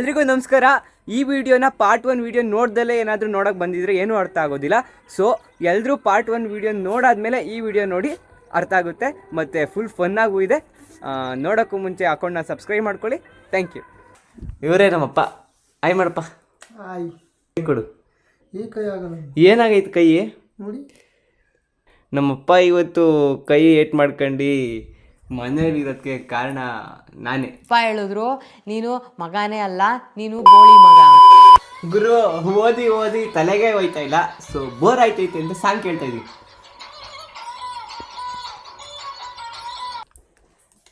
ಎಲ್ರಿಗೂ ನಮಸ್ಕಾರ. ಈ ವಿಡಿಯೋನ ಪಾರ್ಟ್ ಒನ್ ವಿಡಿಯೋ ನೋಡ್ದಲ್ಲೇ ಏನಾದರೂ ನೋಡೋಕೆ ಬಂದಿದ್ರೆ ಏನೂ ಅರ್ಥ ಆಗೋದಿಲ್ಲ. ಸೊ ಎಲ್ಲರೂ ಪಾರ್ಟ್ ಒನ್ ವಿಡಿಯೋ ನೋಡಾದ್ಮೇಲೆ ಈ ವಿಡಿಯೋ ನೋಡಿ ಅರ್ಥ ಆಗುತ್ತೆ. ಮತ್ತು ಫುಲ್ ಫನ್ನಾಗೂ ಇದೆ. ನೋಡೋಕ್ಕೂ ಮುಂಚೆ ಅಕೌಂಟ್ನ ಸಬ್ಸ್ಕ್ರೈಬ್ ಮಾಡ್ಕೊಳ್ಳಿ. ಥ್ಯಾಂಕ್ ಯು ಇವರೇ ನಮ್ಮಪ್ಪ. ಆಯ್ ಮಾಡಪ್ಪ. ಆಯ್ ಕೈ ಕೊಡು. ಈ ಕೈ ಆಗಲ್ಲ. ಏನಾಗೈತೆ ಕೈ ನೋಡಿ. ನಮ್ಮಪ್ಪ ಇವತ್ತು ಕೈ ಏಟ್ ಮಾಡ್ಕೊಂಡು ಮನೇಲಿ ಇರೋದಕ್ಕೆ ಕಾರಣ ನಾನೇ. ಅಪ್ಪ ಹೇಳಿದ್ರು ನೀನು ಮಗನೇ ಅಲ್ಲ ನೀನು ಗೋಳಿ ಮಗ. ಗುರು ಓದಿ ಓದಿ ತಲೆಗೆ ಹೋಯ್ತಾ ಇಲ್ಲ. ಸೊ ಬೋರ್ ಆಯ್ತೈತೆ ಅಂತ ಸಾಂಗ್ ಕೇಳ್ತಾ ಇದೀವಿ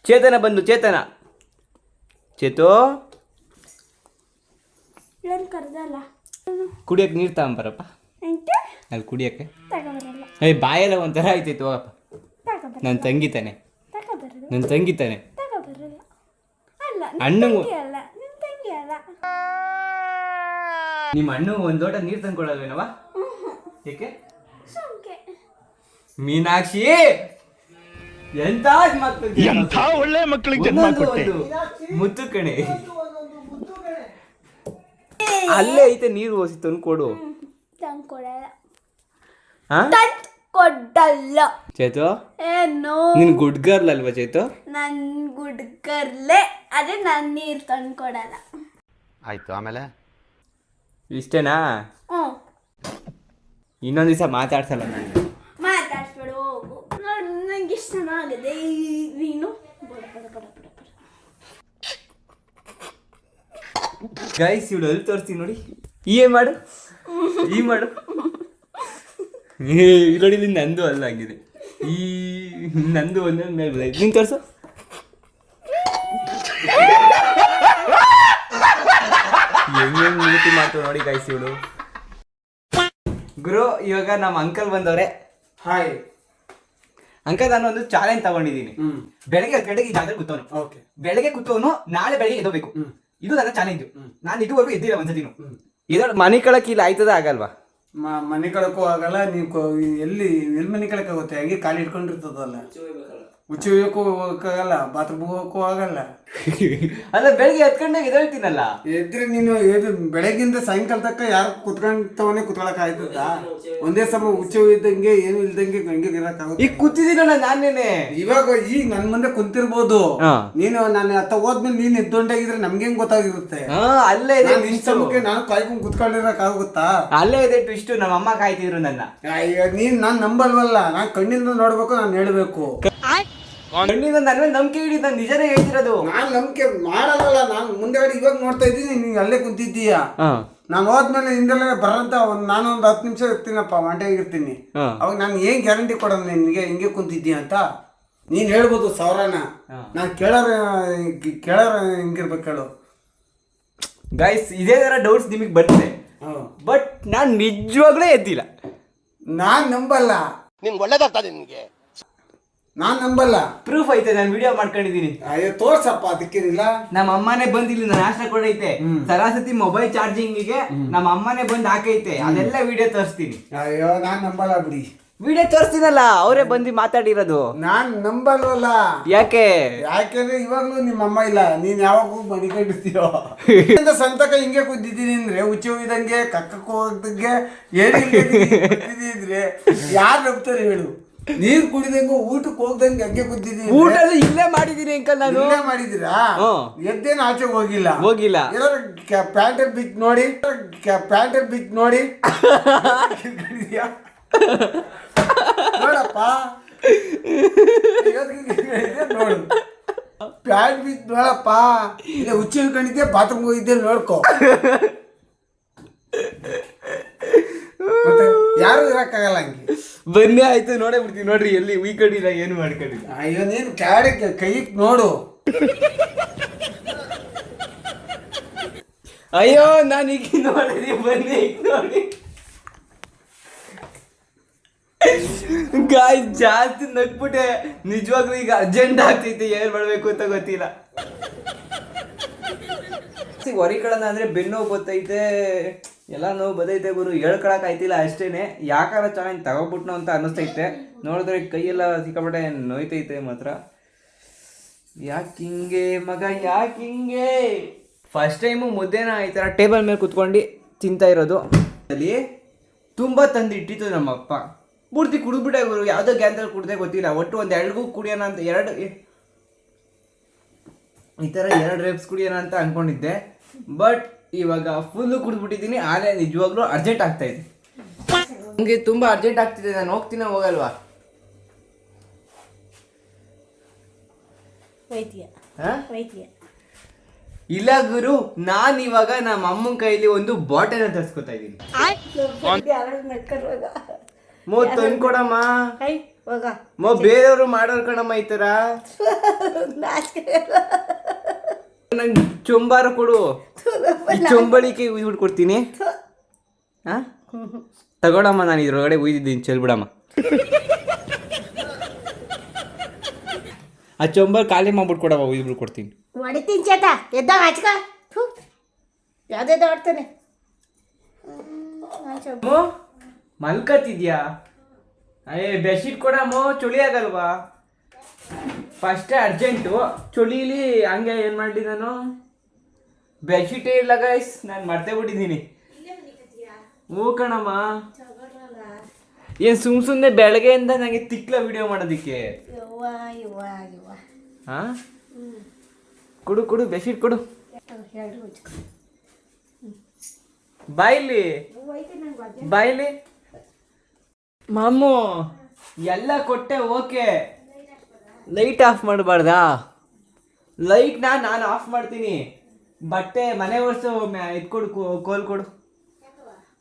ಚೇತನ ಬಂದು ಚೇತನ. ಚೇತು? ಏನು ಕರ್ದಲ್ಲ. ಕುಡಿಯಕ್ಕೆ ನೀರು ತಗೊಂಬರಪ್ಪ. ಎಂಟು ಅಲ್ಲಿ ಕುಡಿಯಕ್ಕೆ. ತಗೊಬರಲ್ಲ. ಏಯ್ ಬಾಯೆಲ್ಲ ಒಂಥರ ಆಯ್ತೈತೆ ಹೋಗಪ್ಪ. ನನ್ನ ತಂಗಿ ತಾನೆ. ನನ್ನ ತಂಗಿ ತಾನೆ ಅಣ್ಣ ಅಲ್ಲ ನಿಮ್ ಅಣ್ಣಂಗೂ ಅಲ್ಲ ನಿಮ್ಮ ತಂಗಿ ಅಲ್ಲ. ನಿಮ್ಮ ಅಣ್ಣ ಒಂದು ಲೋಟ ನೀರು ತಂದ್ಕೊಡಲ್ವೇನವ ಏಕೆ? ಸುಮ್ಕೆ ಮೀನಾಕ್ಷಿ! ಎಂತ ಎಂತ ಒಳ್ಳೆ ಮಕ್ಕಳಿಗೆ ಮುತ್ತು ಕಣೆ. ಅಲ್ಲೇ ಐತೆ ನೀರು ಓಸಿ ತಂದ್ಕೊಡು. ಕೊಡು ಹಾ ಕೊಡಲ್ಲ. ಚೇತು? ಏನು? ನಿನ್ ಗುಡ್ ಗರ್ಲ್ ಅಲ್ವಾ ಚೇತು? ನನ್ ಗುಡ್ಕರ್ಲೆ ಅದೇ ನನ್ ನೀರ್ ತಂದು ಕೊಡಲ್ಲ. ಆಯ್ತು ಆಮೇಲೆ? ಇಷ್ಟೇನಾ? ಹ್ಞೂ ಇನ್ನೊಂದ್ ದಿವಸ ಮಾತಾಡ್ಸಲ್ಲ ನಾನು. ಮಾತಾಡ್ಸ್ಬೇಡು ಹೋಗು. ನೋಡು ನಂಗೆ ಇಷ್ಟ ಚೆನ್ನಾಗಿದೆ ಈ- ನೀನು? ಬಡ ಬಡ ಬಡ ಬಡ ಬಡ. ಗೈಸ್ ಇವಳು ಅಲ್ಲಿ ತೋರಿಸ್ತೀನಿ ನೋಡಿ. ಈ ಏನ್ ಮಾಡು? ಈ ಮಾಡು. ಏ, ಇಲ್ಲಿ ನಂದು ಅಲ್ಲ ಆಗಿದೆ ಈ ನಂದು ಒಂದೊಂದು ಮೇಲೆ ನಿಂಗೆ ತೋರ್ಸು. ಹೆಂಗ್ ನೀತಿ ಮಾತು ನೋಡಿ ಗೈಸ್ ಇವಳು ಗುರು ಇವಾಗ ನಮ್ಮ ಅಂಕಲ್ ಬಂದವ್ರೆ. ಹಾಯ್ ಅಂಕಲ್ ನಾನು ಒಂದು ಚಾಲೆಂಜ್ ತಗೊಂಡಿದ್ದೀನಿ. ಬೆಳಗ್ಗೆ ಹತ್ತು ಗಂಟೆಗೆ ಈ ಜಾಗದಲ್ಲಿ ಕೂತವನು. ಓಕೆ ಬೆಳಗ್ಗೆ ಕೂತವನು ನಾಳೆ ಬೆಳಗ್ಗೆ ಎದ್ದೋಬೇಕು. ಇದು ನನ್ನ ಚಾಲೆಂಜ್ ನಾನು ಇದುವರೆಗೂ ಎದ್ದಿಲ್ಲ ಒಂದ್ಸತಿನು ಇದು ಮನೆ ಕಳಕ್ಕೆ ಇಲ್ಲ ಆಯ್ತದ ಆಗಲ್ವಾ? ಮನೆ ಕಳಕ್ಕೂ ಆಗಲ್ಲ ನೀವು ಎಲ್ಲಿ ಎಲ್ಲಿ ಮನೆ ಕಳಕ್ಕಾಗುತ್ತೆ ಹಂಗೆ ಕಾಲು ಇಟ್ಕೊಂಡಿರ್ತದಲ್ಲ ಉಚ್ಚಿ ಹೋಗೋಕ್ಕಾಗಲ್ಲ ಬಾತ್ರೂಮ್ ಹೋಗಕ್ಕೂ ಆಗಲ್ಲ ಅಲ್ಲ ಬೆಳಿಗ್ಗೆ ಎತ್ಕೊಂಡಾಗ ಎದ್ದೇಳ್ತೀನಲ್ಲ ಎದ್ರೆ ನೀನು ಇದು ಬೆಳಗ್ಗಿಂದ ಸಾಯಂಕಾಲ ತಕ್ಕ ಯಾರು ಕುತ್ಕೊಂಡವನೇ ಕುತ್ಕೊಳಕ್ ಆಯ್ತದ? ಒಂದೇ ಸಮ ಉಚ್ಚ ಇದ್ದಂಗೆ ಏನು ಇಲ್ದಂಗೆ ಹಂಗೆ ಇರಕ್ಕಾಗುತ್ತೆ ಈಗ ಕೂತಿದ್ದೀನಲ್ಲ ನಾನೇನೆ. ಇವಾಗ ಈಗ ನನ್ ಮುಂದೆ ಕುಂತಿರ್ಬೋದು. ನೀನು ನಾನು ಅತ್ತ ಹೋದ್ಮೇಲೆ ನೀನ್ ಎದ್ದೊಂಡಾಗಿದ್ರೆ ನಮ್ಗೆ ಹೆಂಗ್ ಗೊತ್ತಾಗಿರುತ್ತೆ? ಹಾ ಅಲ್ಲೇ ಇದೆ ನಾನ್ ನಿನ್ twist. ಸಮಕ್ಕೆ ನಾನು ಕಾಯ್ಕೊಂಡ್ ಕುತ್ಕೊಂಡಿರಕ್ ಆಗುತ್ತಾ? ಅಲ್ಲೇ ಇದೆ ಟ್ವಿಸ್ಟ್ ನಮ್ಮ ಅಮ್ಮ ಕಾಯ್ತಿದ್ರು ನನ್ನ. ಅಯ್ಯೋ ನೀನ್ ನಾನ್ ನಂಬಲ್ವಲ್ಲ. ನಾನ್ ಕಣ್ಣಿಂದ ನೋಡ್ಬೇಕು ನಾನು ಹೇಳ್ಬೇಕು. ನನ್ನ ಮೇಲೆ ನಂಬಿಕೆ ಇಡಿ ನಾನು ನಿಜನೇ ಹೇಳ್ತಿರೋದು. ನಾನ್ ನಂಬಿಕೆ ಮಾಡಲ್ಲ ನಾನು ಮುಂದೆಗಡೆ ಇವಾಗ ನೋಡ್ತಾ ಇದ್ದೀನಿ ನೀನ್ ಅಲ್ಲೇ ಕುಂತಿದ್ದೀಯ? ನಾನು ಹೋದ್ಮೇಲೆ ಹಿಂದೆಲ್ಲ ಬರಂತ ಒಂದ್ ನಾನು ಒಂದ್ ಹತ್ತು ನಿಮಿಷ ಇರ್ತೀನಪ್ಪ ಮಂಟೆಗಿರ್ತೀನಿ ಹಾ. ಅವಾಗ ನಾನು ಏನ್ ಗ್ಯಾರಂಟಿ ಕೊಡೋದು ನಿನ್ಗೆ? ಹಿಂಗೆ ಕುಂತಿದ್ದೀಯ ಅಂತ? ನೀನ್ ಹೇಳ್ಬೋದು ಸಾವಿರನ. ನಾನು ಕೇಳೋರ ಕೇಳೋರ ಹಿಂಗಿರ್ಬೇಕು ಹೇಳು. ಗೈಸ್ ಇದೇ ತರ ಡೌಟ್ಸ್ ನಿಮಗೆ ಬರ್ತದೆ ಬಟ್ ನಾನು ನಿಜವಾಗ್ಲೂ ಎದ್ದಿಲ್ಲ. ನಾನ್ ನಂಬಲ್ಲ. ನಿಮ್ಗೆ ಒಳ್ಳೇದಾಗ್ತದೆ ನಿಮಗೆ ನಾನ್ ನಂಬಲ್ಲ. ಪ್ರೂಫ್ ಐತೆ ನಾನು ವಿಡಿಯೋ ಮಾಡ್ಕೊಂಡಿದೀನಿ. ಅಯ್ಯೋ ತೋರ್ಸಪ್ಪ ಅದಕ್ಕೇನಿಲ್ಲ. ನಮ್ಮ ಅಮ್ಮನೇ ಬಂದ್ ಇಲ್ಲಿ ನಾನು ಆಶ್ರ ಕೊಡೈತೆ ಸರಾಸತಿ ಮೊಬೈಲ್ ಚಾರ್ಜಿಂಗ್ಗೆ ನಮ್ಮ ಅಮ್ಮನೇ ಬಂದ್ ಹಾಕೈತೆ. ಅದೆಲ್ಲ ವಿಡಿಯೋ ತೋರಿಸ್ತೀನಿ. ಅಯ್ಯೋ ನಾನ್ ನಂಬಲ್ಲ ಬಿಡಿ. ವಿಡಿಯೋ ತೋರಿಸ್ತೀನಲ್ಲ ಅವರೇ ಬಂದು ಮಾತಾಡಿರೋದು. ನಾನ್ ನಂಬಲ್ವಲ್ಲ. ಯಾಕೆ? ಯಾಕೆಂದ್ರೆ ಇವಾಗ್ಲೂ ನಿಮ್ಮ ಅಮ್ಮ ಇಲ್ಲ ನೀನ್ ಯಾವಾಗ ಕಟ್ಟಿಸ್ತೀಯೋ ಇಂದ ಸಂತಕ ಹಿಂಗೆ ಕುದ್ದಿದ್ದೀನಿ ಅಂದ್ರೆ ಉಚ್ಚ ಹೋಗಿದಂಗೆ ಕಕ್ಕಕ್ಕೆ ಹೋಗದಂಗೆ ಏನಿದ್ರೆ ಯಾರು ನಂಬ್ತಾರೆ ಹೇಳು. ನೀರ್ ಕುಡಿದಂಗ ಊಟಕ್ಕೆ ಹೋಗ್ದಂಗೆ ಹಂಗೆ ಕುದ್ದಿದ್ದೀನಿ ಊಟ ಎಲ್ಲ ಇಲ್ಲೇ ಮಾಡಿದೀನಿ ಅಂಕಲ್ ನಾನು. ಇಲ್ಲೇ ಮಾಡಿದ್ದೀರಾ? ಹ್ಮ್. ಎದ್ದೇನು ಆಚೆ ಹೋಗಿಲ್ಲ. ಹೋಗಿಲ್ಲ. ಏನಾದ್ರು ಪ್ಯಾಂಟ್ ಬಿತ್ ನೋಡಿ ಪ್ಯಾಂಟ್ ಬಿತ್ ನೋಡಿ? ನೋಡಪ್ಪ. ನೋಡು. ಪ್ಯಾಂಟ್ ಬಿತ್ ನೋಡಪ್ಪ. ಇಲ್ಲ ಹುಚ್ಚಿ ಹಿಡ್ಕೊಂಡಿದ್ದೆ ಬಾತ್ರೂಮ್ ಹೋಗಿದ್ದೆ ನೋಡ್ಕೊ ಮತ್ತೆ ಯಾರು ಇರಕ್ಕಾಗಲ್ಲ ಹಂಗೆ. ಬನ್ನಿ ಆಯ್ತು ನೋಡೇ ಬಿಡ್ತೀನಿ. ನೋಡ್ರಿ ಎಲ್ಲಿ ಉಯ್ಕೊಂಡಿಲ್ಲ ಏನು ಮಾಡ್ಕೊಂಡಿಲ್ಲ ಅಯ್ಯೋ ನೀನು ಕ್ಯಾಡೆ ಕೈ ನೋಡು. ಅಯ್ಯೋ ನಾನು ಈಗ ನೋಡಿದ್ರಿ ಬನ್ನಿ ಈಗ ನೋಡಿ. ಗಾಯ್ ಜಾಸ್ತಿ ನಗ್ಬಿಟ್ಟೆ. ನಿಜವಾಗ್ಲೂ ಈಗ ಅರ್ಜೆಂಟ್ ಆಗ್ತೈತೆ. ಏನ್ ಮಾಡ್ಬೇಕು ಅಂತ ಗೊತ್ತಿಲ್ಲ. ಹೊರಿಗಳನ್ನ ಅಂದ್ರೆ ಬೆನ್ನು ಗೊತ್ತೈತೆ ಎಲ್ಲ ನೋವು ಬದೈತೆ ಗುರು ಹೇಳ್ಕೊಳಕ್ ಆಯ್ತಿಲ್ಲ ಅಷ್ಟೇನೆ. ಯಾಕಾರ ಚೆನ್ನಾಗಿ ತಗೋಬಿಟ್ನೋ ಅಂತ ಅನಿಸ್ತೈತೆ ನೋಡಿದ್ರೆ ಕೈಯೆಲ್ಲ ಸಿಕ್ಕಾಪಟ್ಟೆ ನೋಯ್ತೈತೆ ಮಾತ್ರ. ಯಾಕಿಂಗೆ ಮಗ ಯಾಕಿಂಗೆ ಫಸ್ಟ್ ಟೈಮು ಮುದ್ದೆನ ಈ ಥರ ಟೇಬಲ್ ಮೇಲೆ ಕುತ್ಕೊಂಡು ತಿಂತಾ ಇರೋದು. ಅಲ್ಲಿ ತುಂಬ ತಂದಿಟ್ಟಿತ್ತು ನಮ್ಮಪ್ಪ. ಪೂರ್ತಿ ಕುಡಿದ್ಬಿಟ್ಟೆ ಗುರು, ಯಾವುದೋ ಗ್ಯಾಂತಲ್ಲಿ ಕುಡ್ದೆ ಗೊತ್ತಿಲ್ಲ. ಒಟ್ಟು ಒಂದು ಎರಡ್ಗೂ ಕುಡಿಯೋಣ ಅಂತ, ಎರಡು ಈ ಥರ ಎರಡು ರೇಪ್ಸ್ ಕುಡಿಯೋಣ ಅಂತ ಅಂದ್ಕೊಂಡಿದ್ದೆ ಬಟ್ ಇವಾಗ ಫುಲ್ಲು ಕುಡಿದ್ಬಿಟ್ಟಿದ್ದೀನಿ. ಆನೆ ನಿಜವಾಗ್ಲೂ ಅರ್ಜೆಂಟ್ ಆಗ್ತಾ ಇದೆ. ನನಗೆ ತುಂಬ ಅರ್ಜೆಂಟ್ ಆಗ್ತಿದೆ. ನಾನು ಹೋಗ್ತೀನಿ ಹೋಗಲ್ವಾ? ಹಾಂ? ಇಲ್ಲ ಗುರು ನಾನು ಇವಾಗ ನಮ್ಮ ಅಮ್ಮನ ಕೈಲಿ ಒಂದು ಬಾಟಲ್ ತರ್ಸ್ಕೊತಾ ಇದ್ದೀನಿ. ಮೋ ತಂದ್ಕೊಡಮ್ಮ. ಮೋ ಬೇರೆಯವರು ಮಾಡೋರ್ ಕಣಮ್ಮ ಈ ನಾಚಿಕೆ ನಂಗೆ ಚೊಂಬಾರ ಕೊಡು. ಈ ಚೊಂಬಳಿಕೆ ಉಯ್ದ್ಬಿಟ್ಟು ಕೊಡ್ತೀನಿ ಹಾ ತಗೊಳಮ್ಮ ನಾನು ಇದ್ರೊಳಗಡೆ ಉಯ್ದಿದ್ದೀನಿ. ಚೆಲ್ಬಿಡಮ್ಮ ಆ ಚೊಂಬರ್ ಖಾಲಿ ಮಾಡ್ಬಿಟ್ಟು ಕೊಡಮ್ಮ ಉಯ್ದ್ಬಿಟ್ಟು ಕೊಡ್ತೀನಿ ಹೊಡಿತೀನಿ ಚೇತ. ಎದ್ದಾಗ ಹಚ್ಕ. ಯಾವ್ದೇದ ಆಡ್ತಾನೆ ಮೋ ಮಲ್ಕತ್ತಿದ್ಯಾ ಅಯ್ಯ ಬೆಡ್ಶೀಟ್ ಕೊಡಮ್ಮ ಚಳಿ ಆಗಲ್ವಾ? ಫಸ್ಟೇ ಅರ್ಜೆಂಟು. ಚಳಿಲಿ ಹಂಗೆ ಏನು ಮಾಡಲಿ ನಾನು? ಬೆಡ್ಶೀಟೇ ಇಲ್ಲ ಗೈಸ್ ನಾನು ಮರ್ತೇ ಬಿಟ್ಟಿದ್ದೀನಿ. ಹ್ಞೂ ಕಣಮ್ಮ. ಏನು ಸುಮ್ ಸುಮ್ಮನೆ ಬೆಳಗ್ಗೆಯಿಂದ ನನಗೆ ತಿಕ್ಲ ವಿಡಿಯೋ ಮಾಡೋದಕ್ಕೆ. ಹಾಂ? ಕೊಡು ಕೊಡು ಬೆಡ್ಶೀಟ್ ಕೊಡು. ಬಾಯ್ಲಿ. ಬಾಯ್ಲಿ. ಮಾಮು ಎಲ್ಲ ಕೊಟ್ಟೆ ಓಕೆ. ಲೈಟ್ ಆಫ್ ಮಾಡಬಾರ್ದಾ? ಲೈಟ್ನ ನಾನು ಆಫ್ ಮಾಡ್ತೀನಿ. ಬಟ್ಟೆ ಮನೆ ಒರೆಸು ಕೋ- ಕೋಲ್ ಕೊಡು.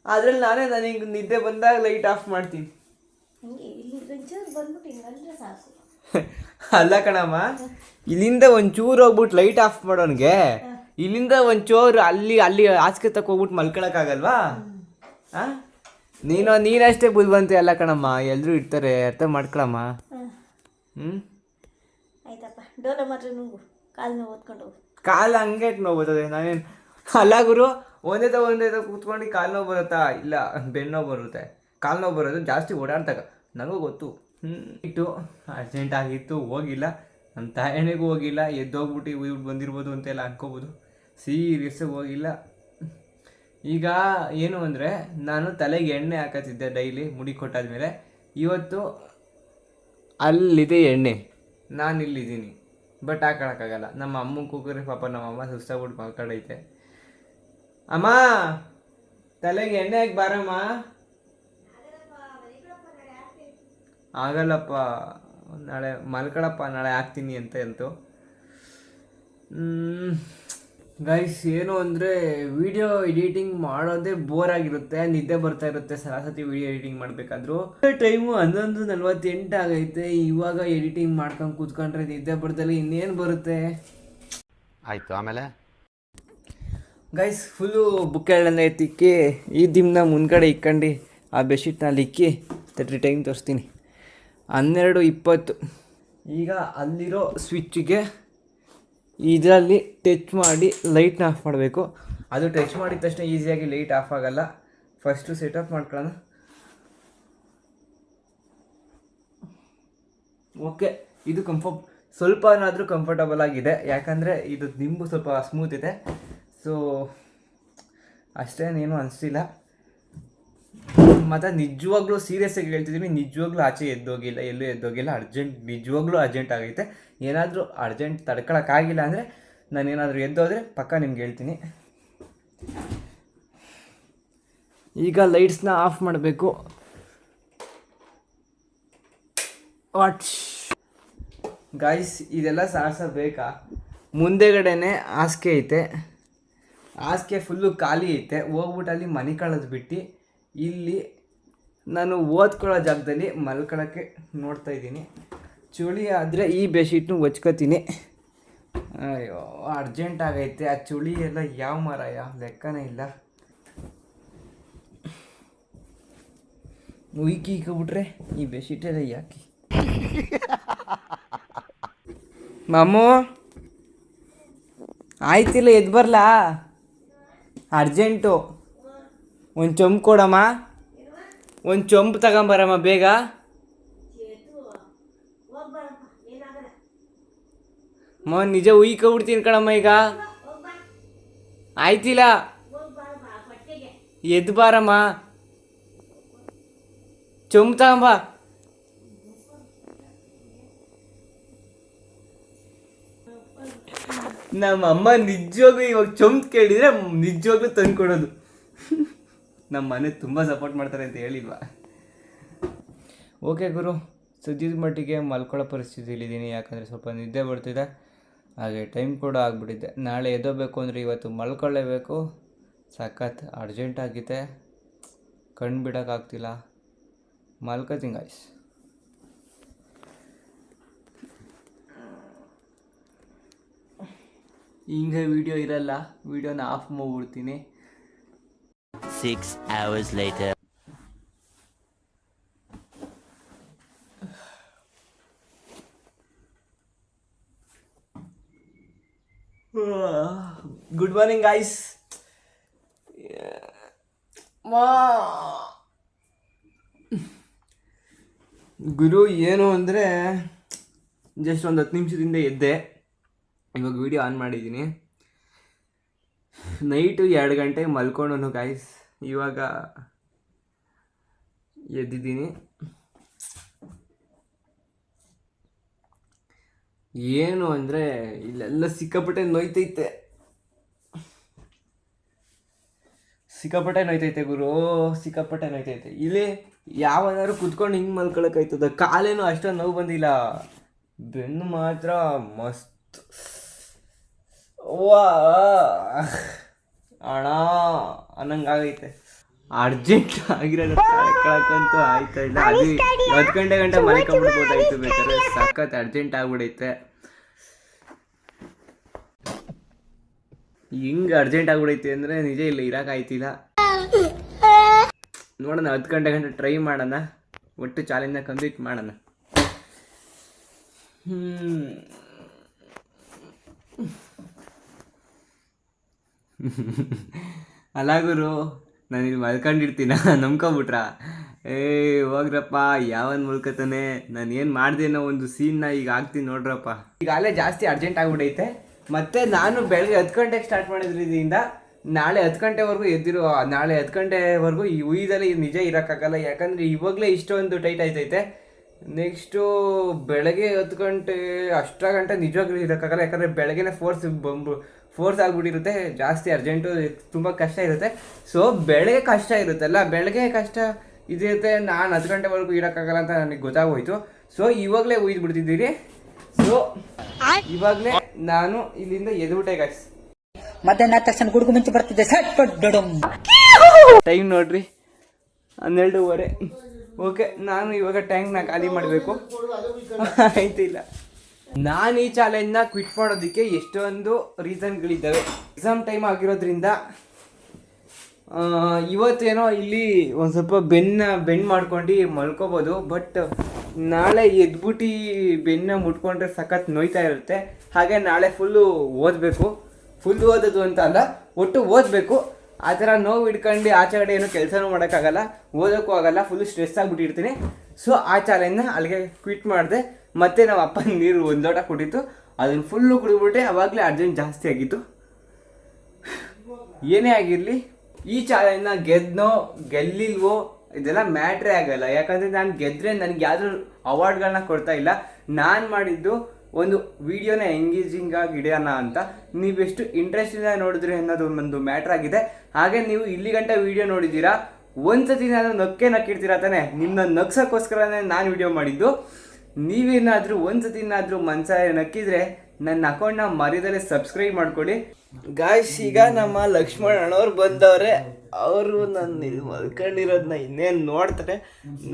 ಅದ್ರಲ್ಲಿ ನಾನೇ ನನಗೆ ನಿದ್ದೆ ಬಂದಾಗ ಲೈಟ್ ಆಫ್ ಮಾಡ್ತೀನಿ. ಅಲ್ಲ ಕಣಮ್ಮ ಇಲ್ಲಿಂದ ಒಂಚೂರು ಹೋಗ್ಬಿಟ್ಟು ಲೈಟ್ ಆಫ್ ಮಾಡೋನ್ಗೆ ಇಲ್ಲಿಂದ ಒಂಚೂರು ಅಲ್ಲಿ ಅಲ್ಲಿ ಹಾಸಿಗೆ ತಕ್ಕ ಹೋಗ್ಬಿಟ್ಟು ಮಲ್ಕೊಳಕ್ಕಾಗಲ್ವಾ ನೀನು ನೀನಷ್ಟೇ ಬುದ್ಧಿವಂತೆ ಅಲ್ಲ ಕಣಮ್ಮ ಎಲ್ಲರೂ ಇರ್ತಾರೆ ಅರ್ಥ ಮಾಡ್ಕೊಳಮ್ಮ. ಹ್ಞೂ ಡೋಲ ಮಾತ್ರ ನುಂಗು ಕಾಲು ನೋವು ಓದ್ಕೊಂಡು ಕಾಲು ಹಂಗೆ ನೋವು ಬರ್ತದೆ. ನಾನೇನು, ಅಲ್ಲ ಗುರು, ಒಂದೇ ತ ಒಂದೇ ತ ಕೂತ್ಕೊಂಡು ಕಾಲು ನೋವು ಬರುತ್ತಾ? ಇಲ್ಲ ಬೆನ್ನು ನೋವು ಬರುತ್ತೆ. ಕಾಲು ನೋವು ಬರೋದು ಜಾಸ್ತಿ ಓಡಾಡ್ದಾಗ. ನನಗೂ ಗೊತ್ತು. ಹ್ಞೂ ಇಟ್ಟು ಅರ್ಜೆಂಟ್ ಆಗಿತ್ತು, ಹೋಗಿಲ್ಲ. ನಮ್ಮ ತಾಯಣಿಗೂ ಹೋಗಿಲ್ಲ. ಎದ್ದೋಗ್ಬಿಟ್ಟು ಇವ್ರು ಬಂದಿರ್ಬೋದು ಅಂತೆಲ್ಲ ಅನ್ಕೋಬೋದು. ಸೀರಿಯಸ್ಸಾಗಿ ಹೋಗಿಲ್ಲ. ಈಗ ಏನು ಅಂದರೆ, ನಾನು ತಲೆಗೆ ಎಣ್ಣೆ ಹಾಕತ್ತಿದ್ದೆ ಡೈಲಿ, ಮುಡಿ ಕೊಟ್ಟಾದ್ಮೇಲೆ. ಇವತ್ತು ಅಲ್ಲಿದೆ ಎಣ್ಣೆ. ನಾನು ಇಲ್ಲಿದ್ದೀನಿ ಬಟ್ ಹಾಕೊಳಕ್ಕಾಗಲ್ಲ ನಮ್ಮ ಅಮ್ಮ ಕೂಗ್ರೆ ಪಾಪ ನಮ್ಮ ಅಮ್ಮ ಸುಸ್ತಾಗ್ಬಿಟ್ಟು ಮಲ್ಕೊಂಡೈತೆ. ಅಮ್ಮ, ತಲೆಗೆ ಎಣ್ಣೆ ಹಾಕಿ ಬಾರಮ್ಮ. ಆಗಲ್ಲಪ್ಪ, ನಾಳೆ ಮಲ್ಕೊಳಪ್ಪ, ನಾಳೆ ಹಾಕ್ತೀನಿ ಅಂತ ಅಂತು ಗೈಸ್ ಏನು ಅಂದರೆ ವಿಡಿಯೋ ಎಡಿಟಿಂಗ್ ಮಾಡೋದೇ ಬೋರ್ ಆಗಿರುತ್ತೆ ನಿದ್ದೆ ಬರ್ತಾ ಇರುತ್ತೆ ಸರಾಸತಿ ವಿಡಿಯೋ ಎಡಿಟಿಂಗ್ ಮಾಡಬೇಕಾದ್ರು. ಟೈಮು ಹನ್ನೊಂದು ನಲ್ವತ್ತೆಂಟು ಆಗೈತೆ ಇವಾಗ ಎಡಿಟಿಂಗ್ ಮಾಡ್ಕೊಂಡು ಕೂತ್ಕೊಂಡ್ರೆ ನಿದ್ದೆ ಬರ್ದಲ್ಲಿ ಇನ್ನೇನು ಬರುತ್ತೆ? ಆಯಿತು ಆಮೇಲೆ? ಗೈಸ್ ಫುಲ್ಲು ಬುಕ್ಕೆಗಳನ್ನ ತಿಕ್ಕಿ ಈ ದಿಮ್ನ ಮುಂದ್ಗಡೆ ಇಕ್ಕಂಡು ಆ ಬೆಡ್ಶೀಟ್ನಲ್ಲಿ ಇಕ್ಕಿ ತರ್ಟಿ ಟೈಮ್ ತೋರಿಸ್ತೀನಿ. ಹನ್ನೆರಡು ಇಪ್ಪತ್ತು. ಈಗ ಅಲ್ಲಿರೋ ಸ್ವಿಚ್ಗೆ ಇದರಲ್ಲಿ ಟಚ್ ಮಾಡಿ ಲೈಟ್ನ ಆಫ್ ಮಾಡಬೇಕು. ಅದು ಟಚ್ ಮಾಡಿದ ತಕ್ಷಣ ಈಸಿಯಾಗಿ ಲೈಟ್ ಆಫ್ ಆಗಲ್ಲ. ಫಸ್ಟು ಸೆಟಪ್ ಮಾಡ್ಕೊಳ್ಳೋಣ. ಓಕೆ ಇದು ಕಂಫರ್ಟ್ ಸ್ವಲ್ಪನಾದರೂ ಕಂಫರ್ಟಬಲ್ ಆಗಿದೆ. ಯಾಕಂದರೆ ಇದು ನಿಂಬು ಸ್ವಲ್ಪ ಸ್ಮೂತ್ ಇದೆ. ಸೊ ಅಷ್ಟೇನೇನು ಅನಿಸ್ತಿಲ್ಲ ಮತ್ತು ನಿಜವಾಗ್ಲೂ ಸೀರಿಯಸ್ ಆಗಿ ಹೇಳ್ತಿದ್ದೀನಿ ನಿಜವಾಗ್ಲೂ ಆಚೆ ಎದ್ದೋಗಿಲ್ಲ, ಎಲ್ಲೂ ಎದ್ದೋಗಿಲ್ಲ. ಅರ್ಜೆಂಟ್ ನಿಜವಾಗ್ಲೂ ಅರ್ಜೆಂಟ್ ಆಗೈತೆ. ಏನಾದರೂ ಅರ್ಜೆಂಟ್ ತಡ್ಕೊಳಕ್ಕಾಗಿಲ್ಲ ಅಂದರೆ ನಾನೇನಾದರೂ ಎದ್ದೋದ್ರೆ ಪಕ್ಕ ನಿಮ್ಗೆ ಹೇಳ್ತೀನಿ. ಈಗ ಲೈಟ್ಸ್ನ ಆಫ್ ಮಾಡಬೇಕು. ವಾಟ್ ಗಾಯ್ಸ್ ಇದೆಲ್ಲ ಸಾಹಸ ಬೇಕಾ ಮುಂದೆಗಡೆನೆ ಹಾಸಿಗೆ ಐತೆ. ಹಾಸಿಗೆ ಫುಲ್ಲು ಖಾಲಿ ಐತೆ. ಹೋಗ್ಬಿಟ್ಟು ಅಲ್ಲಿ ಮನೆ ಕಳೆದು ಬಿಟ್ಟು ಇಲ್ಲಿ ನಾನು ಓದ್ಕೊಳ್ಳೋ ಜಾಗದಲ್ಲಿ ಮಲ್ಕೊಳ್ಳೋಕ್ಕೆ ನೋಡ್ತಾ ಇದ್ದೀನಿ. ಚಳಿ ಆದರೆ ಈ ಬೆಡ್ಶೀಟ್ನು ಒಚ್ಕೋತೀನಿ. ಅಯ್ಯೋ ಅರ್ಜೆಂಟ್ ಆಗೈತೆ. ಆ ಚಳಿ ಎಲ್ಲ ಯಾವ ಮರಾಯ? ಲೆಕ್ಕನೇ ಇಲ್ಲ. ಉಯ್ಕಿ ಇಕ್ಕೊಬಿಟ್ರೆ ಈ ಬೆಡ್ಶೀಟೆಲ್ಲ ಯಾಕೆ? ಮಾಮು, ಆಯ್ತಿಲ್ಲ ಎದ್ದು ಬರಲಾ? ಅರ್ಜೆಂಟು ಒಂದು ಚೊಂಬು ಕೊಡಮ್ಮ. ಒಂದು ಚೊಂಬು ತಗೊಂಬರಮ್ಮ ಬೇಗ. ಮ ನಿಜ ಉಯ್ಕೊಬಿಡ್ತೀನಿ ಕಣಮ್ಮ ಈಗ. ಆಯ್ತಿಲ್ಲ. ಎದ್ದು ಬಾರಮ್ಮ. ಚುಮ್ತಾಂಬ ನಮ್ಮ ಅಮ್ಮ ನಿಜವಾಗ್ಲೂ ಇವಾಗ ಚೊಂಬ್ ಕೇಳಿದ್ರೆ ನಿಜವಾಗ್ಲೂ ತಂದು ಕೊಡೋದು ನಮ್ಮ ಮನೆ ತುಂಬ ಸಪೋರ್ಟ್ ಮಾಡ್ತಾರೆ ಅಂತ ಹೇಳಿಲ್ವಾ? ಓಕೆ ಗುರು. ಸದ್ಯದ ಮಟ್ಟಿಗೆ ಮಲ್ಕೊಳ್ಳೋ ಪರಿಸ್ಥಿತಿಲಿದ್ದೀನಿ ಯಾಕಂದರೆ ಸ್ವಲ್ಪ ನಿದ್ದೆ ಬರ್ತಿದೆ. ಹಾಗೆ ಟೈಮ್ ಕೂಡ ಆಗಿಬಿಟ್ಟಿದೆ. ನಾಳೆ ಎದ್ದೋಬೇಕು ಅಂದರೆ ಇವತ್ತು ಮಲ್ಕೊಳ್ಳೇಬೇಕು. ಸಖತ್ ಅರ್ಜೆಂಟ್ ಆಗಿದೆ ಕಣ್ಣು ಬಿಡೋಕ್ಕಾಗ್ತಿಲ್ಲ ಮಲ್ಕೋತೀನಿ ಗಾಯ್ಸ್ ಹಿಂಗೆ ವಿಡಿಯೋ ಇರಲ್ಲ ವಿಡಿಯೋನ ಆಫ್ ಮಾಡ್ಬಿಡ್ತೀನಿ. Six hours later. Good morning guys ಗುರು ಏನು ಅಂದರೆ ಜಸ್ಟ್ ಒಂದು ಹತ್ತು ನಿಮಿಷದಿಂದ ಎದ್ದೆ. ಇವಾಗ ವಿಡಿಯೋ ಆನ್ ಮಾಡಿದ್ದೀನಿ. ನೈಟು ಎರಡು ಗಂಟೆಗೆ ಮಲ್ಕೊಂಡನು ಗಾಯ್ಸ್ ಇವಾಗ ಎದ್ದಿದ್ದೀನಿ. ಏನು ಅಂದರೆ ಇಲ್ಲೆಲ್ಲ ಸಿಕ್ಕಾಪಟ್ಟೆ ನೋಯ್ತೈತೆ. ಸಿಕ್ಕಾಪಟ್ಟೆ ನೋಯ್ತೈತೆ ಗುರು, ಸಿಕ್ಕಾಪಟ್ಟೆ ನೋಯ್ತೈತೆ. ಇಲ್ಲಿ ಯಾವನಾದ್ರು ಕುತ್ಕೊಂಡು ಹಿಂಗೆ ಮಲ್ಕೊಳಕ್ಕಾಯ್ತದ ಕಾಲೇನು ಅಷ್ಟೊಂದು ನೋವು ಬಂದಿಲ್ಲ. ಬೆನ್ನು ಮಾತ್ರ ಮಸ್ತ್. ವಾ ಅಣ್ಣ, ಅನ್ನಂಗಾಗೈತೆ. ಅರ್ಜೆಂಟ್ ಆಗಿರೋದು ಆಯ್ತಾ ಇಲ್ಲ. ಅದು ಹತ್ತು ಗಂಟೆ ಗಂಟೆ ಮನೆ ಕಂಬಿಡ್ಬೋದಾಯ್ತು ಬೇಕಾದ್ರೆ. ಸಖತ್ ಅರ್ಜೆಂಟ್ ಆಗ್ಬಿಡೈತೆ. ಹಿಂಗೆ ಅರ್ಜೆಂಟ್ ಆಗ್ಬಿಡೈತೆ ಅಂದರೆ ನಿಜ ಇಲ್ಲ ಇರೋಕ್ಕಾಯ್ತಿಲ್ಲ ನೋಡೋಣ ಹತ್ತು ಗಂಟೆ ಗಂಟೆ ಟ್ರೈ ಮಾಡೋಣ. ಒಟ್ಟು ಚಾಲೆಂಜ್ನ ಕಂಪ್ಲೀಟ್ ಮಾಡೋಣ. ಹ್ಮ್. ಅಲ್ಲ ಗುರು ನಾನು ಇಲ್ಲಿ ಮಲ್ಕೊಂಡಿರ್ತೀನ ನಂಬ್ಕೊಬಿಟ್ರ? ಏ, ಹೋಗ್ರಪ್ಪ, ಯಾವನ್ ಮುಲ್ಕತಾನೆ ನಾನು ಏನು ಮಾಡ್ದೆ ಅನ್ನೋ ಒಂದು ಸೀನ್ನ ಈಗ ಆಗ್ತೀನಿ ನೋಡ್ರಪ್ಪ. ಈಗಾಗಲೇ ಜಾಸ್ತಿ ಅರ್ಜೆಂಟ್ ಆಗ್ಬಿಟ್ಟೈತೆ ಮತ್ತೆ ನಾನು ಬೆಳಗ್ಗೆ ಹತ್ತು ಗಂಟೆಗೆ ಸ್ಟಾರ್ಟ್ ಮಾಡಿದ್ರಿಂದ ನಾಳೆ ಹತ್ತು ಗಂಟೆವರೆಗೂ ಎದ್ದಿರೋ, ನಾಳೆ ಹತ್ತು ಗಂಟೆವರೆಗೂ ಈ ಉಯ್ದಲ್ಲಿ ನಿಜ ಇರೋಕ್ಕಾಗಲ್ಲ. ಯಾಕಂದರೆ ಇವಾಗಲೇ ಇಷ್ಟೊಂದು ಟೈಟ್ ಆಯ್ತೈತೆ. ನೆಕ್ಸ್ಟು ಬೆಳಗ್ಗೆ ಹತ್ತು ಗಂಟೆ ಅಷ್ಟ ಗಂಟೆ ನಿಜವಾಗ್ಲೂ ಇರೋಕ್ಕಾಗಲ್ಲ. ಯಾಕಂದರೆ ಬೆಳಗ್ಗೆನೇ ಫೋರ್ಸ್ ಬಂಬು ಫೋರ್ಸ್ ಆಗಿಬಿಟ್ಟಿರುತ್ತೆ ಜಾಸ್ತಿ ಅರ್ಜೆಂಟು ತುಂಬ ಕಷ್ಟ ಇರುತ್ತೆ. ಸೊ ಬೆಳಗ್ಗೆ ಕಷ್ಟ ಇರುತ್ತಲ್ಲ ಬೆಳಗ್ಗೆ ಕಷ್ಟ ಇದಿರುತ್ತೆ ನಾನು ಹತ್ತು ಗಂಟೆವರೆಗೂ ಇಡೋಕ್ಕಾಗಲ್ಲ ಅಂತ ನನಗೆ ಗೊತ್ತಾಗೋಯ್ತು. ಸೊ ಇವಾಗಲೇ ಉಯ್ದು ಬಿಡ್ತಿದ್ದೀರಿ ಸೊ ಇವಾಗಲೇ ನಾನು ಇಲ್ಲಿಂದ ಎದ್ಬಿಟ್ಟೆ ಗಾಯ್ಸ್ ಮಧ್ಯಾಹ್ನ ತಕ್ಷಣ ಗುಡುಗು ಮುಂಚೆ ಬರ್ತಿದ್ದೆ ಟೈಮ್ ನೋಡ್ರಿ ಹನ್ನೆರಡೂವರೆ. ಓಕೆ ನಾನು ಇವಾಗ ಟ್ಯಾಂಕ್ನ ಖಾಲಿ ಮಾಡಬೇಕು. ಆಯ್ತಿಲ್ಲ. ನಾನು ಈ ಚಾಲೆಂಜ್ನ ಕ್ವಿಟ್ ಮಾಡೋದಕ್ಕೆ ಎಷ್ಟೊಂದು ರೀಸನ್ಗಳಿದ್ದಾವೆ ಎಕ್ಸಾಮ್ ಟೈಮ್ ಆಗಿರೋದ್ರಿಂದ ಇವತ್ತೇನೋ ಇಲ್ಲಿ ಒಂದು ಸ್ವಲ್ಪ ಬೆನ್ನ, ಬೆಂಡ್ ಮಾಡ್ಕೊಂಡು ಮಲ್ಕೋಬೋದು ಬಟ್ ನಾಳೆ ಎದ್ಬಿಟ್ಟು ಬೆನ್ನ ಮುಟ್ಕೊಂಡ್ರೆ ಸಖತ್ ನೋಯ್ತಾ ಇರುತ್ತೆ. ಹಾಗೆ ನಾಳೆ ಫುಲ್ಲು ಓದಬೇಕು. ಫುಲ್ ಓದೋದು ಅಂತ ಅಲ್ಲ, ಒಟ್ಟು ಓದಬೇಕು. ಆ ಥರ ನೋವು ಹಿಡ್ಕೊಂಡು ಆಚೆ ಕಡೆ ಏನೂ ಕೆಲಸನೂ ಮಾಡೋಕ್ಕಾಗಲ್ಲ, ಓದೋಕ್ಕೂ ಆಗಲ್ಲ ಫುಲ್ ಸ್ಟ್ರೆಸ್ ಆಗಿಬಿಟ್ಟಿರ್ತೀನಿ. ಸೊ ಆ ಚಾಲೆಂಜ್ನ ಅಲ್ಲಿಗೆ ಕ್ವಿಟ್ ಮಾಡಿದೆ. ಮತ್ತೆ ನಮ್ಮ ಅಪ್ಪ ನೀರು ಒಂದು ಲೋಟ ಕುಡಿತು, ಅದನ್ನು ಫುಲ್ಲು ಕುಡಿದ್ಬಿಟ್ಟೆ ಅವಾಗಲೇ ಅರ್ಜೆಂಟ್ ಜಾಸ್ತಿ ಆಗಿತ್ತು. ಏನೇ ಆಗಿರಲಿ, ಈ ಚಾಲೆಂಜ್ನ ಗೆದ್ನೋ, ಗೆಲ್ಲಿಲ್ವೋ, ಇದೆಲ್ಲ ಮ್ಯಾಟ್ರೇ ಆಗಲ್ಲ. ಯಾಕಂದರೆ ನಾನು ಗೆದ್ದರೆ ನನಗೆ ಯಾವ್ದು ಅವಾರ್ಡ್ಗಳನ್ನ ಕೊಡ್ತಾ ಇಲ್ಲ. ನಾನು ಮಾಡಿದ್ದು ಒಂದು ವಿಡಿಯೋನ ಎಂಗೇಜಿಂಗ್ ಆಗಿ ಇಡೋಣ ಅಂತ. ನೀವೆಷ್ಟು ಇಂಟ್ರೆಸ್ಟಿಂದ ನೋಡಿದ್ರಿ ಅನ್ನೋದು ಒಂದು ಮ್ಯಾಟ್ರ್ ಆಗಿದೆ. ಹಾಗೆ ನೀವು ಇಲ್ಲಿ ಗಂಟೆ ವಿಡಿಯೋ ನೋಡಿದ್ದೀರಾ, ಒಂದ್ಸತಿ ನಾನು ನಕ್ಕೆ ನಕ್ಕಿಡ್ತೀರಾ ತಾನೆ? ನಿಮ್ಮನ್ನ ನಗ್ಸೋಕ್ಕೋಸ್ಕರನೇ ನಾನು ವಿಡಿಯೋ ಮಾಡಿದ್ದು. ನೀವೇನಾದರೂ ಒಂದು ಸತಿನಾದರೂ ಮನ್ಸ ನಕ್ಕಿದ್ರೆ ನನ್ನ ಅಕೌಂಟ್ನ ಮರಿದಲ್ಲೇ ಸಬ್ಸ್ಕ್ರೈಬ್ ಮಾಡ್ಕೊಳ್ಳಿ. ಗಾಯ್ಸ್ ಈಗ ನಮ್ಮ ಲಕ್ಷ್ಮಣ್ ಅಣ್ಣವ್ರು ಬಂದವ್ರೆ. ಅವರು ನನ್ನ ಇದು ಮಲ್ಕೊಂಡಿರೋದನ್ನ ಇನ್ನೇನು ನೋಡ್ತಾರೆ?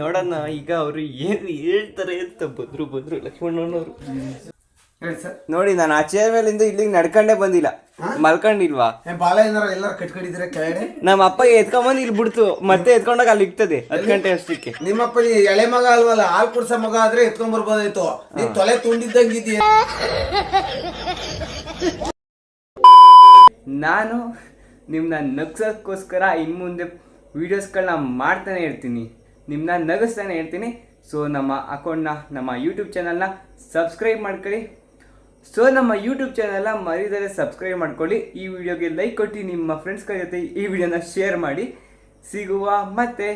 ನೋಡೋಣ, ಈಗ ಅವರು ಏನು ಹೇಳ್ತಾರೆ ಅಂತ ಬಂದರು ಬಂದರು ಲಕ್ಷ್ಮಣ್ಣನವರು ಹೇಳಿ ಸರ್. ನೋಡಿ ನಾನು ಆ ಚೇರ್ ಮೇಲಿಂದ ಇಲ್ಲಿಗೆ ನಡ್ಕೊಂಡೇ ಬಂದಿಲ್ಲ. ಮಲ್ಕೊಂಡಿಲ್ವಾ? ಏ ಬಾಳ ಏನಾರ ಎಲ್ಲಾರು ಕಟ್ಕೊಂಡಿದ್ರೆ ಕೆಳಗಡೆ? ನಮ್ಮ ಅಪ್ಪ ಎತ್ಕೊಂಬಂದು ಇಲ್ಲಿ ಬಿಡ್ತು. ಮತ್ತೆ ಎತ್ಕೊಂಡಾಗ ಅಲ್ಲಿ ಇರ್ತದೆ ಹತ್ತು ಗಂಟೆ ಅಷ್ಟಕ್ಕೆ. ನಿಮ್ಮಪ್ಪ ಈ ಎಳೆ ಮಗ ಅಲ್ವಲ್ಲ ಹಾಲ್ ಕುಡ್ಸ ಮಗ ಆದ್ರೆ ಎತ್ಕೊಂಡ್ ಬರ್ಬೋದಾಯ್ತು. ನೀನ್ ತೊಲೆ ತುಂಡಿದ್ದಂಗಿದೀಯ ನಾನು ನಿಮ್ಮನ್ನ ನಗ್ಸೋಕ್ಕೋಸ್ಕರ ಇನ್ನು ಮುಂದೆ ವೀಡಿಯೋಸ್ಗಳನ್ನ ಮಾಡ್ತಾನೆ ಇರ್ತೀನಿ. ನಿಮ್ಮನ್ನ ನಗಿಸ್ತಾನೆ ಇರ್ತೀನಿ. ಸೊ ನಮ್ಮ ಅಕೌಂಟ್ನ ನಮ್ಮ ಯೂಟ್ಯೂಬ್ ಚಾನಲ್ನ ಸಬ್ಸ್ಕ್ರೈಬ್ ಮಾಡ್ಕೊಳ್ಳಿ. ಸೊ ನಮ್ಮ ಯೂಟ್ಯೂಬ್ ಚಾನೆಲ್ನ ಮರಿದರೆ ಸಬ್ಸ್ಕ್ರೈಬ್ ಮಾಡ್ಕೊಳ್ಳಿ. ಈ ವಿಡಿಯೋಗೆ ಲೈಕ್ ಕೊಟ್ಟು ನಿಮ್ಮ ಫ್ರೆಂಡ್ಸ್ಗಳ ಜೊತೆ ಈ ವಿಡಿಯೋನ ಶೇರ್ ಮಾಡಿ. ಸಿಗುವ ಮತ್ತೆ.